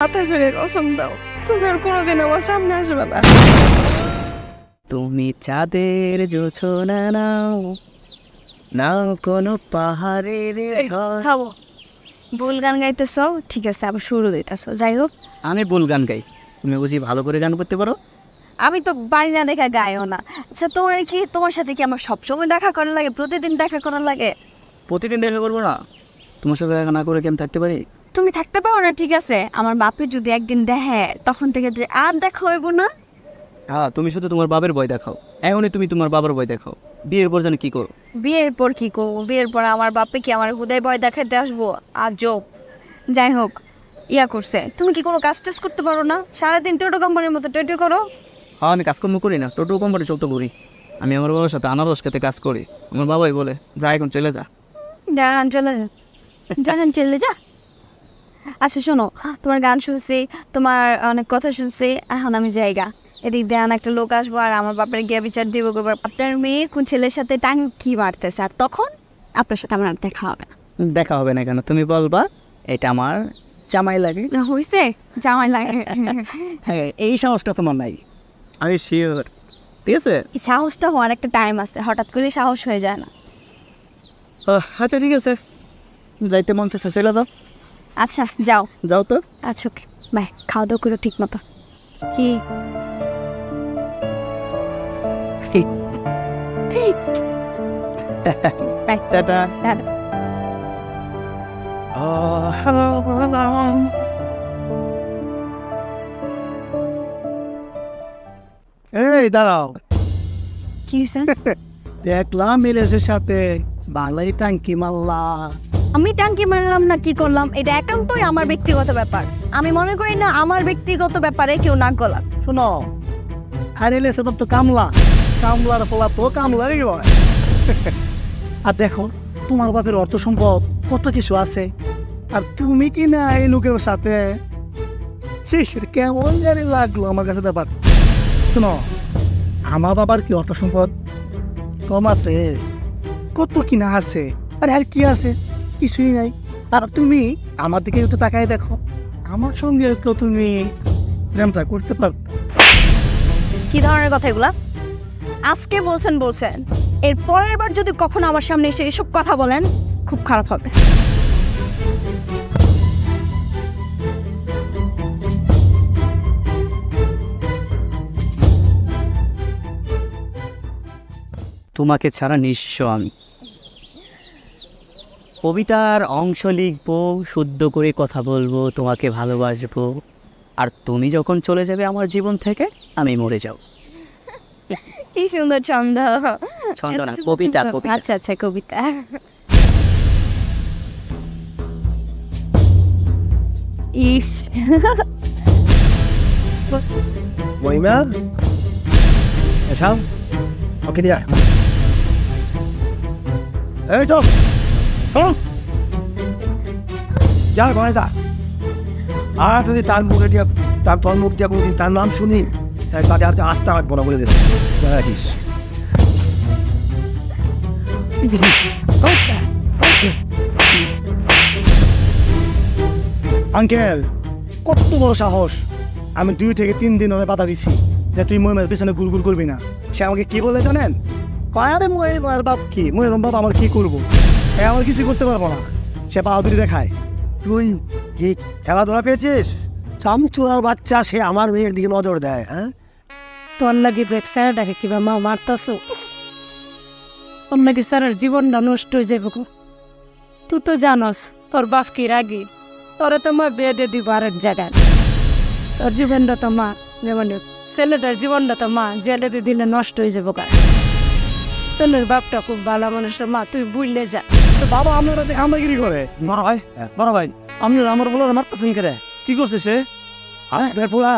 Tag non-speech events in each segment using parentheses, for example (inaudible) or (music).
মাথা জোরে কসম দাও। তুমি আর কোনোদিন আমার সামনে আসবে না। তুমি চাঁদের জোছনা নাও। নাও কোনো পাহাড়ের। খাব ভুল গান গাইতেছ? ঠিক আছে আবার শুরু দিতেছ। যাই হোক। আমি ভুল গান গাই। তুমি বুঝি ভালো করে গান করতে পারো? আমি তো বাড়ি না দেখা গাইও না। আচ্ছা তোমার কি তোমার সাথে কি আমার সবসময় দেখা করার লাগে? প্রতিদিন দেখা করার লাগে? প্রতিদিন দেখা করব না। তোমার সাথে দেখা না করে কেমন থাকতে পারি? তুমি থাকতে পারো না ঠিক আছে? আমার বাপের যদি একদিন দেখে তখন থেকে যে আর দেখা হইব না। হ্যাঁ তুমি শুধু তোমার বাবার বই দেখাও। এমনই তুমি তোমার বাবার বই দেখাও। বিয়ের পর জানি কি করো? বিয়ের পর কি করব? বিয়ের পর আমার বাপে কি আমার হুদায় ভয় দেখাতে আসব? আর যোগ যাই হোক ইয়া করছে। তুমি কি কোনো কাজ টাজ করতে পারো না? সারাদিন টোটো কোম্পানির মতো টোটো করো। হ্যাঁ আমি কাজকর্ম করি না। টোটো কোম্পানি চলতে করি। আমি আমার বাবার সাথে আনারস খেতে কাজ করি। আমার বাবাই বলে যা এখন চলে যা। জানান চলে যা। জানান চলে যা। আচ্ছা শোনো তোমার গান শুনছি তোমার অনেক কথা শুনছি এখন আমি জায়গা। এদিক দেন একটা লোক আসব আর আমার বাপের গিয়ে বিচার দিব গো, আপনার মেয়ে কোন ছেলের সাথে টাঙ্কি মারতেছে? আর তখন আপনার সাথে আমার আর দেখা হবে না। দেখা হবে না কেন? তুমি বলবা এটা আমার জামাই লাগে। না, হইছে জামাই লাগে। হ্যাঁ এই সাহসটা তোমার নাই। আমি শিওর ঠিক আছে? এই সাহসটা হওয়ার একটা টাইম আছে হঠাৎ করে সাহস হয়ে যায় না। আচ্ছা ঠিক আছে। যাইতে মন চাইছে চলে যাও। আচ্ছা যাও। যাও তো। আচ্ছা ওকে। বাই খাওয়া দাওয়া করো ঠিক মতো। কি? এই দাঁড়াও। কি (laughs) দেখলাম মিলেসের সাথে বাংলায় টাঙ্কি মারলা আমি টাঙ্কি মারলাম না কি করলাম? এটা একান্তই আমার ব্যক্তিগত ব্যাপার। আমি মনে করি না আমার ব্যক্তিগত ব্যাপারে কেউ নাক গলাক। শোনো এলেসের বাপ তো কামলা। কামলার পোলা তো কামলারই হয়। আর দেখো তোমার বাপের অর্থ সম্পদ কত কিছু আছে। আর তুমি কি না এই লোকের সাথে? ছি, কেমন জানি লাগল আমার কাছে ব্যাপার। শোনো আমার বাবার কি অর্থ সম্পদ? কম আছে কত কিনা আছে? আর আর কি আছে? কিছুই নাই। আর তুমি আমার দিকে একটু তাকায় দেখো। আমার সঙ্গে তো তুমি প্রেমটা করতে পার কি ধরনের কথা এগুলা? আজকে বলছেন বলছেন। এর পরের বার যদি কখনো আমার সামনে এসে এসব কথা বলেন খুব খারাপ হবে। তোমাকে ছাড়া নিঃস্ব আমি। কবিতার অংশ লিখব শুদ্ধ করে কথা বলব তোমাকে ভালোবাসবো। আর তুমি যখন চলে যাবে আমার জীবন থেকে আমি মরে যাব। কি সুন্দর ছন্দ। ছন্দ না, কবিতা, কবিতা। আচ্ছা আচ্ছা কবিতা। ইস। মহিমা এসাও ওকে দিয়া এই চল চল যা ঘরে যা। আর যদি তার মুখে দিয়া তার তোর মুখ দিয়া কোনোদিন তার নাম শুনি, তাহলে তাকে আর আস্তে আমার বলা বলে দেবে রাখিস। আঙ্কেল, কত বড় সাহস। আমি দুই থেকে তিন দিন ধরে বাধা দিছি যে তুই মহিমার পেছনে গুড়গুড় করবি না। সে আমাকে কি বলে জানেন? পায়ারে মহিমার বাপ কি? মহিমার বাপ, আমার কি করব? এ, আমার কিছু করতে পারব না। সে বাহাদুরি দেখায়। তুই কি খেলাধুলা পেয়েছিস? চামচুরার বাচ্চা, সে আমার মেয়ের দিকে নজর দেয় হ্যাঁ? তোর লাগি দেখ স্যারটাকে কিবা মা মারতাছো? তোর নাকি স্যারের জীবনটা নষ্ট হয়ে যাবে। তুই তো জানস, তোর বাপ কি রাগি? তোরে তো মা দিয়ে দিব আরেক জায়গায়। তোর জীবনটা তো মা, যেমন ছেলেটার জীবনটা তো মা জেলে দিলে নষ্ট হয়ে যাব গা। ছেলের বাপটা খুব ভালো মানুষের মা তুই বুঝলে যা। তো বাবা আমরা আমাগিরি করে বড় ভাই বড় ভাই আপনি আমার বলে মারতেছেন কে কি করছে সে? হ্যাঁ বেরপুরা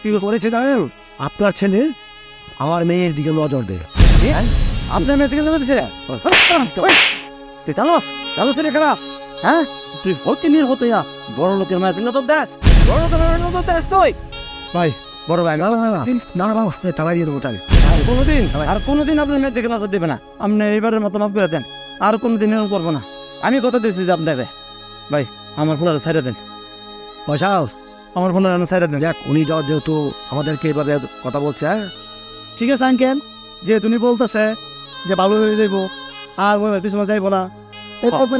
কি করেছে জানেন? আপনার ছেলে আমার মেয়ের দিকে নজর দেয়। আপনার মেয়ের দিকে নজর দিচ্ছে তুই জানোস জানোস রে খারাপ। হ্যাঁ তুই হতে নির হতে যা বড় লোকের মায়ের দিকে নজর দেখ বড় লোকের মায়ের নজর দেখ তুই। ভাই বড় ভাই না না না না। না বাবা তালাই দিয়ে দেবো তাই আর কোনোদিন আর কোনোদিন আপনার মেয়ের দিকে নজর দেবে না। আপনি এইবারের মতো মাফ করে দেন। আর কোনোদিন এরকম করব না। আমি কথা দিয়েছি যে আপনাকে। ভাই আমার ফুলার ছেড়ে দেন। বসাও। আমার ফোনে সাইড দেন। দেখ উনি যেহেতু আমাদেরকে এভাবে কথা বলছে হ্যাঁ? ঠিক আছে আঙ্কেল। যে তুমি বলতেছে যে ভালো হয়ে যাইব আর ওই পিছনে যাইবো না।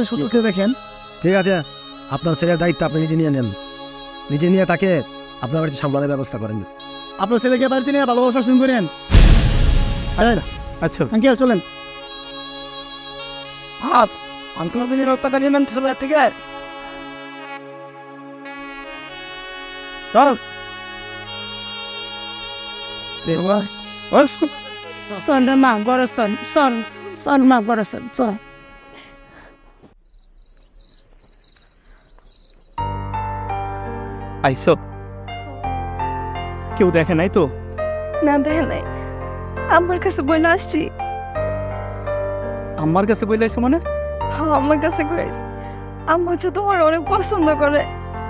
শুধু কেউ দেখেন। ঠিক আছে। আপনার ছেলের দায়িত্ব আপনি নিজে নিয়ে নেন। নিজে নিয়ে তাকে আপনার বাড়িতে সামলানোর ব্যবস্থা করেন। আপনার ছেলেকে বাড়িতে নিয়ে ভালোবাসা শুরু করেন। আচ্ছা। আঙ্কেল চলেন। হাত আঙ্কেল আপনি রক্তটা নিয়ে নেন চল রে মা চল চল চল মা চল চল। আইসো। কেউ দেখে নাই তো? না দেখে নাই। আমার কাছে বইলে আসছি। আমার কাছে বলে আইসো মানে? হ্যাঁ, আমার কাছে কইস আম্মা হচ্ছে তোমার অনেক পছন্দ করে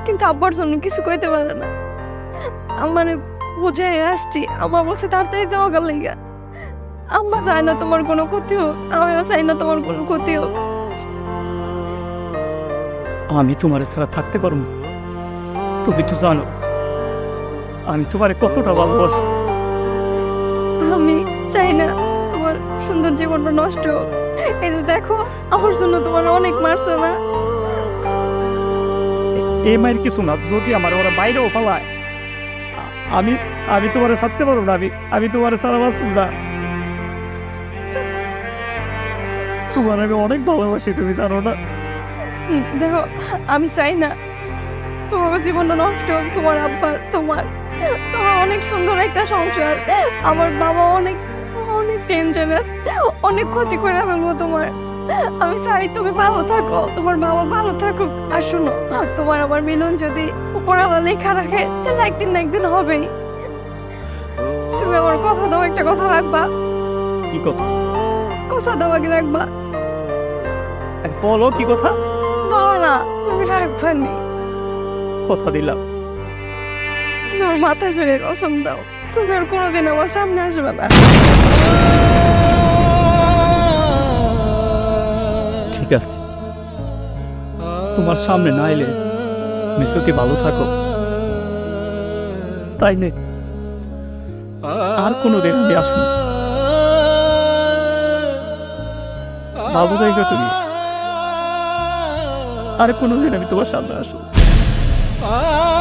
কিন্তু আব্বার জন্য কিছু কইতে পারে না। আমার বুঝাই আসছি আমার বলছে তাড়াতাড়ি যাওয়া গেল লেগে। আম্মা চায় না তোমার কোনো ক্ষতি হোক আমিও চাই না তোমার কোনো ক্ষতি হোক। আমি তোমার ছাড়া থাকতে পারব। তুমি তো জানো আমি তোমারে কতটা ভালোবাসি। আমি চাই না। তোমার সুন্দর জীবনটা নষ্ট হোক। এই যে দেখো আমার জন্য তোমার অনেক মারছে না এই মায়ের কিছু না যদি আমার ওরা বাইরেও ফেলায় আমি আমি তোমারে ছাড়তে পারব না আমি আমি তোমার সারা বাঁচব না। তোমার আমি অনেক ভালোবাসি তুমি জানো না? দেখো আমি চাই না। তোমার জীবনটা নষ্ট হোক তোমার আব্বা তোমার তোমার অনেক সুন্দর একটা সংসার। আমার বাবা অনেক অনেক ডেঞ্জারাস অনেক ক্ষতি করে ফেলব তোমার। আমি চাই তুমি ভালো থাকো তোমার বাবা ভালো থাকুক। আর শোনো তোমার আবার মিলন যদি উপরওয়ালা লেখা রাখে তাহলে একদিন না একদিন হবেই। তুমি আমার কথা দাও একটা কথা রাখবা। কি কথা? কথা দাও আগে রাখবা। বলো কি কথা? বলো না তুমি রাখবা নি কথা দিলাম। তোমার মাথা জড়িয়ে কসম দাও। তুমি আর কোনোদিন আমার সামনে আসবে না। ঠিক আছে। তোমার সামনে না এলে মিশ্রতি ভালো থাকো। তাই নে। আর কোনো দিন আমি আসুন ভালো থাকো তুমি। আর কোনো দিন আমি তোমার সামনে ah